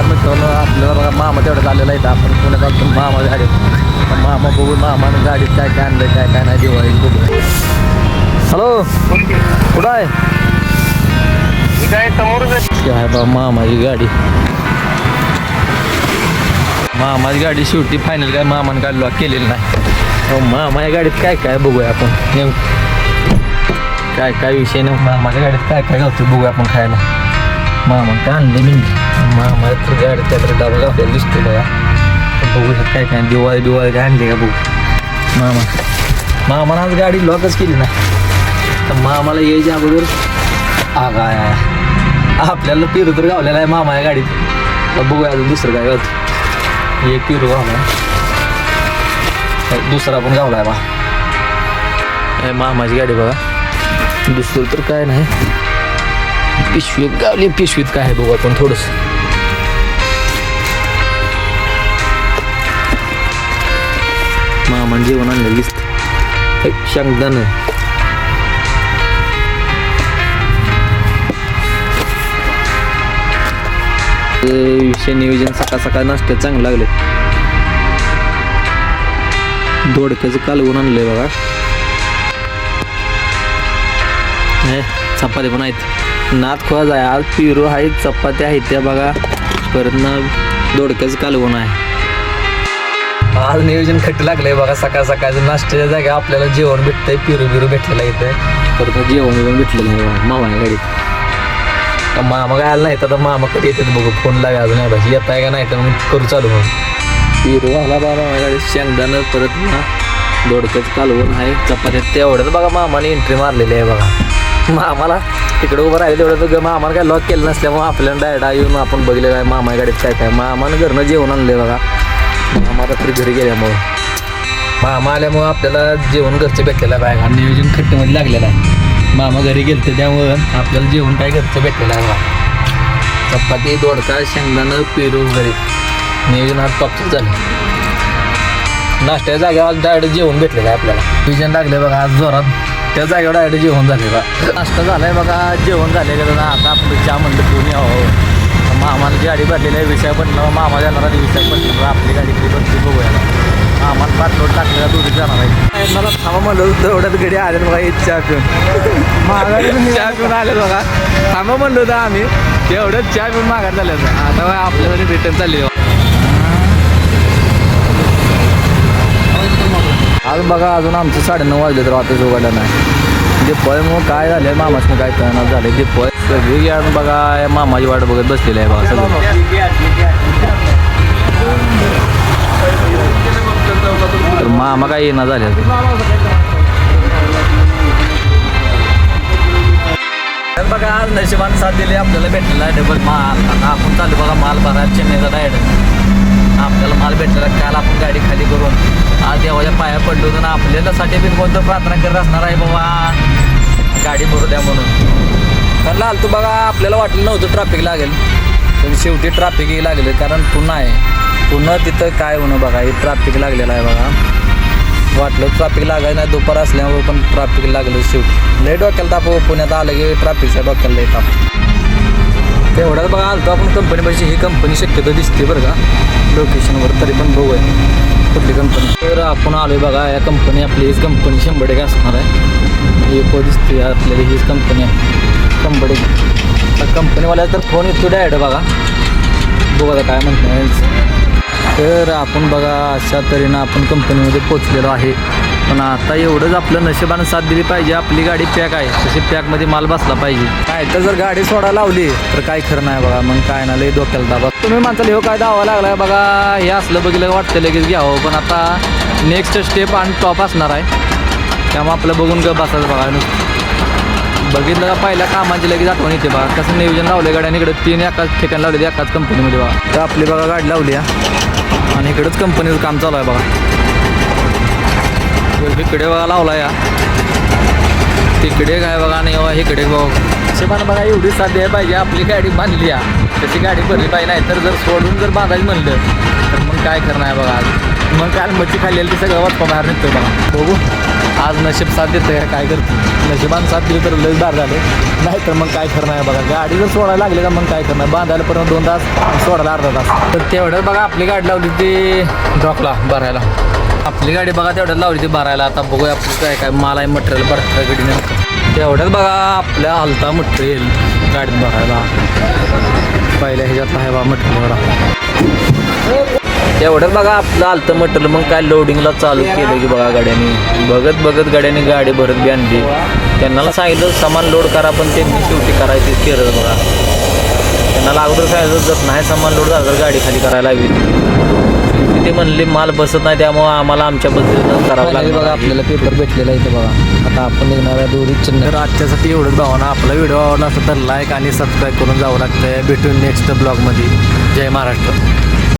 नमस्कार मित्रांनो आपल्याला बघा मामा तेवढं आलेला आहे. आपण पुण्यात आलो मामा गाडीत. मामा बघू मामानं गाडीत काय काय आणलं काय काय नाही दिवाळी बघू हॅलो कुठं आहे? काय बा मामाची गाडी. मामाची गाडी शेवटी फायनल काय मामानं गाडी लॉक केलेली नाही. मामा या गाडीत काय काय बघूया आपण? नेम काय काय विषय नाही मामाच्या गाडीत काय काय घालतो बघूया आपण खायला. मामा काय आणले मी मामा तर गाडी त्याकडे डबा आपल्याला दिसतो बघा. बघू बघूया काय काय दिवाळी दिवाळी काय आणली का बघू. मामा. मामानं आज गाडी लॉकच केली ना तर मामाला यायच्या अगोदर आगा आपल्याला पिरू तर गावलेला आहे मामा या गाडीत. बघूया अजून दुसरं काय गावत एक पिरू गावला दुसरा पण गावला आहे बा. मामाची गाडी बघा. दुसरं तर काय नाही. पिशवीत गावली पिशवीत काय आहे बघू आपण थोडंसं. मामा जेवण आणलं दिसत शेंगदाणं विषय नियोजन सकाळ सकाळ नाश्त्यात चांगलं लागले. दोडक्याचं कालवून आणलंय बघा. हे चपाती पण आहेत. नात खोज आहे आज पिरू आहेत चपात्या आहेत त्या बघा. परत ना दोडक्याचं कालवून आहे. आज नियोजन खट्ट लागलंय बघा सकाळ सकाळचं नाश्त्याच्या जागा आपल्याला जेवण भेटतंय पिरू बिरू भेटलेलं इथं. परत जेवण बिवण भेटलेलं आहे बघा मामा गाडीत मामा काय आला नाही तर मामा कधी येतात बघू फोन लागा अजून एकदा. येत आहे का नाही तर मग करू चालू मग. पिरू आला बाबा माझ्याकडे शेंगदाणं परत ना दोडक्याचं कालवून आहे चपात्या तेवढ्यात बघा मामाने एंट्री मारलेली आहे बघा. मामाला तिकडे उभं राहिलं तेवढं तर मामाला काय लॉक केलं नसल्यामुळे आपल्याला डायरेक्ट येऊन आपण बघितलं काय मामा गाडीत काय काय. मामानं घरनं जेवण आणले बघा. मामा रात्री घरी गेल्यामुळं. मामा आल्यामुळं आपल्याला जेवण घरचं भेटलेलं आहे बघा. नियोजन खट्टमध्ये लागलेलं आहे. मामा घरी गेलते त्यामुळं आपल्याला जेवण काय घरचं भेटलेलं आहे बघा. चपाती दोडका शेंगदाणं पेरू वगैरे. नियोजन आज टॉपचं झालं. नाश्त्याच्या जागेवर डायरेक्ट जेवण भेटलेलं आहे आपल्याला. नियोजन लागले बघा आज जोरात. त्या जागेवर डायरेक्ट जेवण झाले बघा. नाश्ता झालाय बघा जेवण झाले का आता आपलं चहा म्हणलं घेऊन यावं. मामाला गाडी भरलेली आहे विशाखापट्टणम मामा जाणार आहे विशाखापट्टणम आपली गाडी बघूया पाच लोट टाकलेला दोघी जाणार आहे मला थांबा म्हणलं तेवढ्यात एवढ्यात घडी आले बघा हे चहा पिऊन माघारी चहा पिऊन आले बघा थांबा म्हणलं होतं आम्ही एवढ्यात चहा पिऊन माघार झाले आता बघा आपल्याकडे रिटर्न चालली आज बघा अजून आमचं साडेनऊ वाजले तर ऑफिस उघडलं नाही. दिपळीमुळं काय झालंय मामासनं काय कळणार झालंय दिपळ सगळी घ्या बघा मामाची वाट बघत बसलेली आहे बघा सगळं मामा काय येणार झाले तर बघा आज नशिबान साथ दिली आपल्याला भेटलेला आहे डबल माल. आता आपण चालू बघा माल भरा चेन्नईचा डायरेक्ट आपल्याला माल भेटलेला काल आपण गाडी खाली करून. आज देवाच्या पाया पडलो तर ना आपल्याला साठी कोणतं प्रार्थना करत असणार आहे बाबा? गाडी भरू द्या म्हणून. कारण लाल तू बघा आपल्याला वाटलं नव्हतं ट्रॅफिक लागेल. पण शेवटी ट्रॅफिकही लागलं कारण पुन्हा आहे पुन्हा तिथं काय होणं बघा हे ट्रॅफिक लागलेलं आहे बघा. वाटलं ट्रॅफिक लागायचं नाही दुपार असल्यामुळे पण ट्रॅफिक लागलं शेवटी लय डोक्याला ताप हो, पुण्यात आलं की ट्रॅफिकच्या डोक्याला लय ताप. तेवढ्यात बघा आलतो आपण कंपनीपाशी ही कंपनी शक्यतो दिसते बरं का. लोकेशनवर तरी पण बघूया. कुठली कंपनी तर आपण आलोय बघा या कंपनी आपली हीच कंपनी शंभर टक्के असणार आहे. एको दिसते आपल्याला हीच कंपनी आहे. शंभर टक्के. तर कंपनीवाल्या तर फोन येतो डायरेक्ट बघा. बघा आता काय म्हणतो तर आपण बघा अशा तऱ्हेनं आपण कंपनीमध्ये पोचलेलो आहे. पण आता एवढंच आपलं नशिबानं साथ दिली पाहिजे. आपली गाडी पॅक आहे. तशी पॅकमध्ये माल बसला पाहिजे. काय तर जर गाडी सोडा लावली तर काय खरं नाही बघा. मग काय ना लई डोक्याला दाबा तुम्ही माणसाला हो काय दावा लागलाय? बघा हे असलं बघितलं वाटतं लगेच घ्यावं. पण आता नेक्स्ट स्टेप आणि टॉप असणार आहे. त्यामुळे आपलं बघून ग बसायचं बघा. बघितलं का पहिल्या कामाची लगेच आठवण येते बघा. कसं नियोजन लावलं गाड्या इकडे. तीन एकाच ठिकाणी लावले एकाच कंपनीमध्ये बघा. तर आपली बघा गाडी लावली आहे आणि इकडंच कंपनीचं काम चालू आहे बघा. इकडे बघा लावला या तिकडे काय बघा आणि बघा इकडे बघा. असे पण बघा एवढी साथ द्यायला पाहिजे आपली गाडी बांधली या तशी गाडी भरली पाहिजे नाही तर जर सोडून जर बांधायचं म्हणलं तर मग काय करणार आहे बघा? मग काय मच्छी खाल्लेली ती सगळं वाचपा बाहेर निघतो बघा. बघू. आज नशीब साथ देतं का काय करते नशिबान साथ दिली तर लस दार झाले. नाही तर मग काय करणार आहे बघा? गाडी जर सोडायला लागली का मग काय करणार? बांधायला पर्यंत दोन तास सोडायला अर्धा तास. तर तेवढ्यात बघा आपली गाडी लावली ती ड्रॉकला भरायला. आपली गाडी बघा तेवढ्यात लावली ती भरायला. आता बघूया आपलं काय काय माल आहे मटेरियल भरता गाडी नेमकं तेवढ्यात बघा आपल्या हलता मटेरियल गाडीत भरायला. पहिल्या ह्याच्यात आहे बा मटेरियल बघा. एवढंच बघा आपलं आलतं म्हटलं मग काय लोडिंगला चालू केलं की बघा गाड्याने. बघत बघत गाड्याने गाडी भरत बी आणली. त्यांना सांगितलं सामान लोड करा पण त्यांनी शेवटी करायची केलं बघा. त्यांना अगोदर सांगितलं जर नाही सामान लोड झालं तर गाडी खाली करायला हवी. ते म्हणले माल बसत नाही त्यामुळं आम्हाला आमच्या पद्धतीनं करावं लागलं बघा आपल्याला पेपर भेटलेला इथे बघा. आता आपण निघणाऱ्या दोरी तर आजच्यासाठी एवढंच भावना आपला व्हिडिओ आवडला असेल तर लाईक आणि सबस्क्राईब करून जावं लागतं भेटून नेक्स्ट ब्लॉगमध्ये जय महाराष्ट्र.